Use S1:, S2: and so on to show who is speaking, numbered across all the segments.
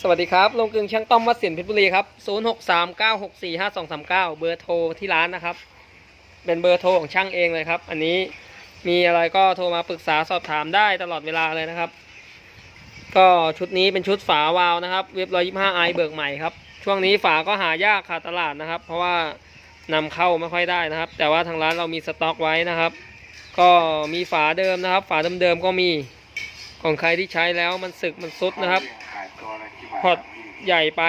S1: สวัสดีครับลงกึงช่างต้อมวัดสียนเพชรบุรีครับ 0639645239 เบอร์โทรที่ร้านนะครับ เป็นเบอร์โทรของช่างเองเลยครับ อันนี้มีอะไรก็โทรมาปรึกษาสอบถามได้ตลอดเวลาเลยนะครับ ก็ชุดนี้เป็นชุดฝาวาล์วนะครับเว็บ125ไอเบิกใหม่ครับ ช่วงนี้ฝาก็หายากขาดตลาดนะครับ เพราะว่านำเข้าไม่ค่อยได้นะครับ แต่ว่าทางร้านเรามีสต็อกไว้นะครับ ก็มีฝาเดิมนะครับ ฝาเดิมๆก็มีของใครที่ใช้แล้วมันสึกมันซุดนะครับ พอร์ตใหญ่ไป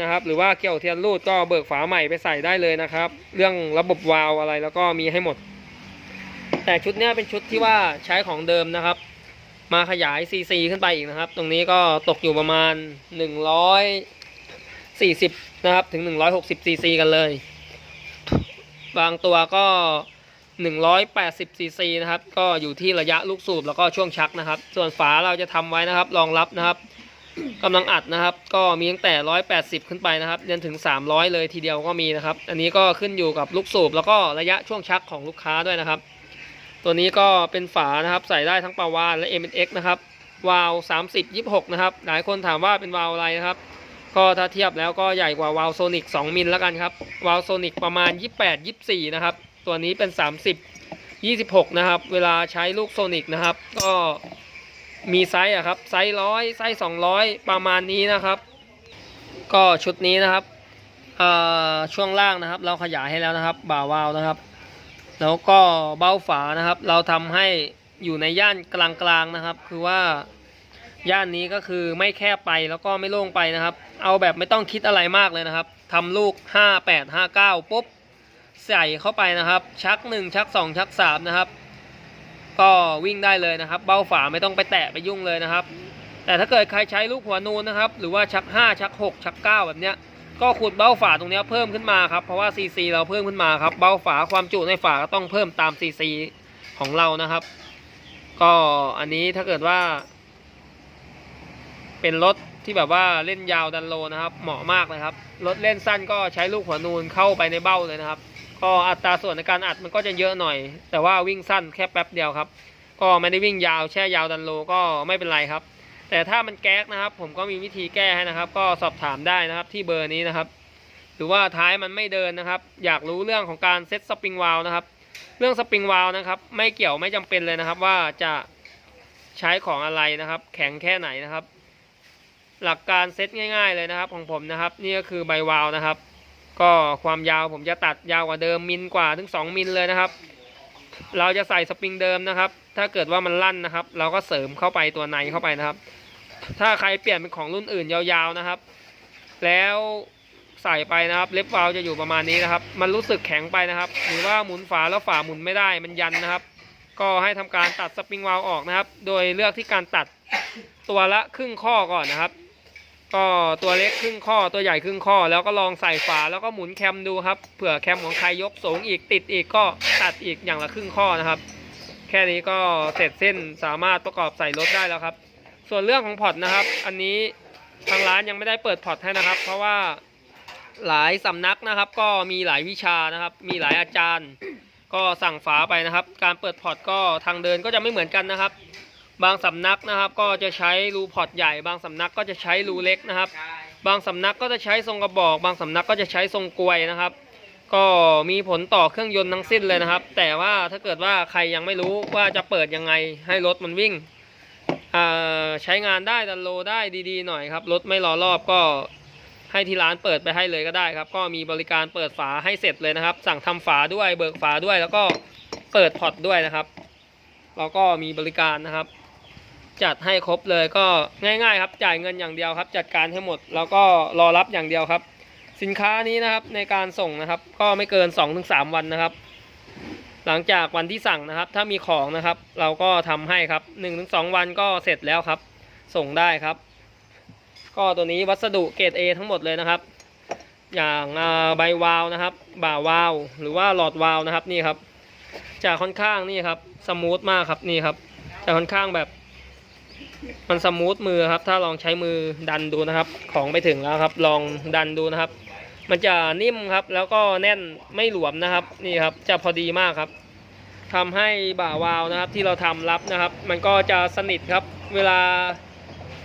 S1: นะครับ หรือว่าเกี่ยวเทียนรูดก็เบิกฝาใหม่ไปใส่ได้เลยนะครับ เรื่องระบบวาล์วอะไรแล้วก็มีให้หมด แต่ชุดนี้เป็นชุดที่ว่าใช้ของเดิมนะครับ มาขยาย CC ขึ้นไปอีกนะครับ ตรงนี้ก็ตกอยู่ประมาณ 140 นะครับ ถึง 160 CC กันเลย บางตัวก็ 180 cc นะครับ ก็อยู่ที่ระยะลูกสูบแล้วก็ช่วงชักนะครับ ส่วนฝาเราจะทำไว้นะครับ รองรับนะครับ กำลังอัดนะครับ ก็มีตั้งแต่ 180 ขึ้นไปนะครับจนถึง 300 เลยทีเดียวก็มีนะครับ อันนี้ก็ขึ้นอยู่กับลูกสูบแล้วก็ระยะช่วงชักของลูกค้าด้วยนะครับ ตัวนี้ก็เป็นฝานะครับใส่ได้ทั้งปาวานและ M&X นะครับวาล์ว30 26 นะครับ หลายคนถามว่าเป็นวาล์วอะไรนะครับก็ถ้าเทียบแล้วก็ใหญ่กว่าวาล์วโซนิก2มิลแล้วกันครับวาล์วโซนิกประมาณ 28 24 นะครับ ตัวนี้เป็น 30 26 นะครับ เวลาใช้ลูกโซนิกนะครับ ก็ มีไซส์อะครับไซส์ร้อยไซส์200ประมาณนี้นะครับ ก็ชุดนี้นะครับช่วงล่างนะครับ เราขยายให้แล้วนะครับ บ่าวาวนะครับ แล้วก็เบ้าฝานะครับ เราทำให้อยู่ในย่านกลางๆนะครับ คือว่าย่านนี้ก็คือไม่แคบไปแล้วก็ไม่โล่งไปนะครับ เอาแบบไม่ต้องคิดอะไรมากเลยนะครับทำลูก 5 8 5 9ปุ๊บใส่เข้าไปนะครับ ชัก 1 ชัก 2 ชัก 3 นะครับ ก็วิ่งได้เลยนะครับ เบ้าฝาไม่ต้องไปแตะไปยุ่งเลยนะครับ แต่ถ้าเกิดใครใช้ลูกหัวนูนนะครับ หรือว่าชัก 5 ชัก 6 ชัก 9 แบบเนี้ยก็ขุดเบ้าฝาตรงนี้เพิ่มขึ้นมาครับเพราะว่า CC เราเพิ่มขึ้นมาครับเบ้าฝาความจุในฝาก็ต้องเพิ่มตาม CC ของเรานะครับ ก็อันนี้ถ้าเกิดว่า เป็นรถที่แบบว่าเล่นยาวดันโลนะครับ เหมาะมากเลยครับรถเล่นสั้นก็ใช้ลูกหัวนูนเข้าไปในเบ้าเลยนะครับ ก็อัตราส่วนในการอัดมันก็จะเยอะหน่อย แต่ว่าวิ่งสั้นแค่แป๊บเดียวครับ ก็ไม่ได้วิ่งยาวแช่ยาวดันโลก็ไม่เป็นไรครับ แต่ถ้ามันแก๊กนะครับ ผมก็มีวิธีแก้ให้นะครับ ก็สอบถามได้นะครับที่เบอร์นี้นะครับ หรือว่าท้ายมันไม่เดินนะครับ อยากรู้เรื่องของการเซ็ตสปริงวาลนะครับ เรื่องสปริงวาลนะครับ ไม่เกี่ยวไม่จำเป็นเลยนะครับ ว่าจะใช้ของอะไรนะครับ แข็งแค่ไหนนะครับ หลักการเซตง่าย ๆเลยนะครับ ของผมนะครับ นี่ก็คือใบวาลนะครับ ก็ความยาวผมจะตัดยาวกว่าเดิมมิลกว่าถึง 2 มิลเลยนะครับ เราจะใส่สปริงเดิมนะครับ ถ้าเกิดว่ามันลั่นนะครับ เราก็เสริมเข้าไปตัวในเข้าไปนะครับ ถ้าใครเปลี่ยนเป็นของรุ่นอื่นยาวๆนะครับ แล้วใส่ไปนะครับ เล็บวาลจะอยู่ประมาณนี้นะครับ มันรู้สึกแข็งไปนะครับ หรือว่าหมุนฝาแล้วฝาหมุนไม่ได้มันยันนะครับ ก็ให้ทำการตัดสปริงวาลออกนะครับ โดยเลือกที่การตัดตัวละครึ่งข้อก่อนนะครับ ก็ตัวเล็กครึ่งข้อตัวใหญ่ครึ่งข้อ แล้วก็ลองใส่ฝาแล้วก็หมุนแคมดูครับเผื่อแคมของใครยกสูงอีกติดอีกก็ตัดอีกอย่างละครึ่งข้อนะครับ แค่นี้ก็เสร็จเส้นสามารถประกอบใส่รถได้แล้วครับ ส่วนเรื่องของพอร์ตนะครับ อันนี้ทางร้านยังไม่ได้เปิดพอร์ตให้นะครับ เพราะว่าหลายสำนักนะครับ ก็มีหลายวิชานะครับ มีหลายอาจารย์ ก็สั่งฝาไปนะครับ การเปิดพอร์ตก็ทางเดินก็จะไม่เหมือนกันนะครับ บางสำนักนะครับก็จะใช้รูพอร์ตใหญ่ บางสำนักก็จะใช้รูเล็กนะครับ บางสำนักก็จะใช้ทรงกระบอก บางสำนักก็จะใช้ทรงกลวยนะครับ ก็มีผลต่อเครื่องยนต์ทั้งสิ้นเลยนะครับ แต่ว่าถ้าเกิดว่าใครยังไม่รู้ว่าจะเปิดยังไงให้รถมันวิ่งใช้งานได้ดันโลได้ดีๆหน่อยครับรถไม่รอรอบก็ให้ที่ร้านเปิดไปให้เลยก็ได้ครับ ก็มีบริการเปิดฝาให้เสร็จเลยนะครับ สั่งทำฝาด้วยเบิกฝาด้วยแล้วก็เปิดพอร์ตด้วยนะครับเราก็มีบริการนะครับ จัดให้ครบเลยก็ง่ายๆครับจ่ายเงินอย่างเดียวครับ จัดการให้หมดแล้วก็รอรับอย่างเดียวครับ สินค้านี้นะครับในการส่งนะครับ ก็ไม่เกิน 2-3 วันนะครับ หลังจากวันที่สั่งนะครับ ถ้ามีของนะครับ เราก็ทำให้ครับ 1-2 วันก็เสร็จแล้วครับ ส่งได้ครับ ก็ตัวนี้วัสดุเกรด A ทั้งหมดเลยนะครับ อย่างใบวาวนะครับ บ่าวาล์วหรือว่าหลอดวาล์วนะครับนี่ครับจะค่อนข้างนี่ครับสมูทมากครับนี่ครับจะค่อนข้างแบบ มันสมูทมือครับ ถ้าลองใช้มือดันดูนะครับ ของไปถึงแล้วครับ ลองดันดูนะครับ มันจะนิ่มครับ แล้วก็แน่นไม่หลวมนะครับ นี่ครับ จะพอดีมากครับทำให้บ่าวาวนะครับ ที่เราทำรับนะครับ มันก็จะสนิทครับ เวลา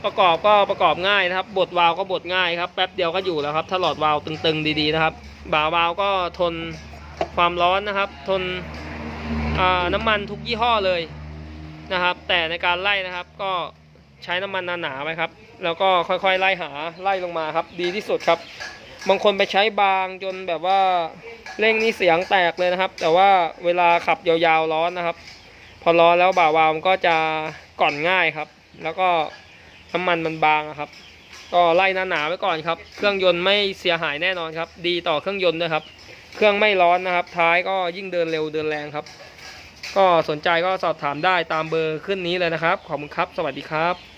S1: ประกอบก็ประกอบง่ายนะครับ บดวาล์วก็บดง่ายครับ แป๊บเดียวก็อยู่แล้วครับ ถ้าหลอดวาล์วตึงๆดีๆนะครับ บ่าวาล์วก็ทนความร้อนนะครับ ทนน้ำมันทุกยี่ห้อเลย นะครับ แต่ในการไล่นะครับก็ใช้น้ำมันหนาๆไว้ครับ แล้วก็ค่อยๆไล่หาไล่ลงมาครับ ดีที่สุดครับ บางคนไปใช้บางจนแบบว่าเร่งนี่เสียงแตกเลยนะครับ แต่ว่าเวลาขับยาวๆร้อนนะครับ พอร้อนแล้วบ่าวาวมันก็จะก่อนง่ายครับ แล้วก็น้ำมันมันบางครับ ก็ไล่หนาๆไว้ก่อนครับ เครื่องยนต์ไม่เสียหายแน่นอนครับ ดีต่อเครื่องยนต์ด้วยครับ เครื่องไม่ร้อนนะครับ ท้ายก็ยิ่งเดินเร็วเดินแรงครับ ก็สนใจก็สอบถามได้ตามเบอร์ขึ้นนี้เลยนะครับ ขอบคุณครับ สวัสดีครับ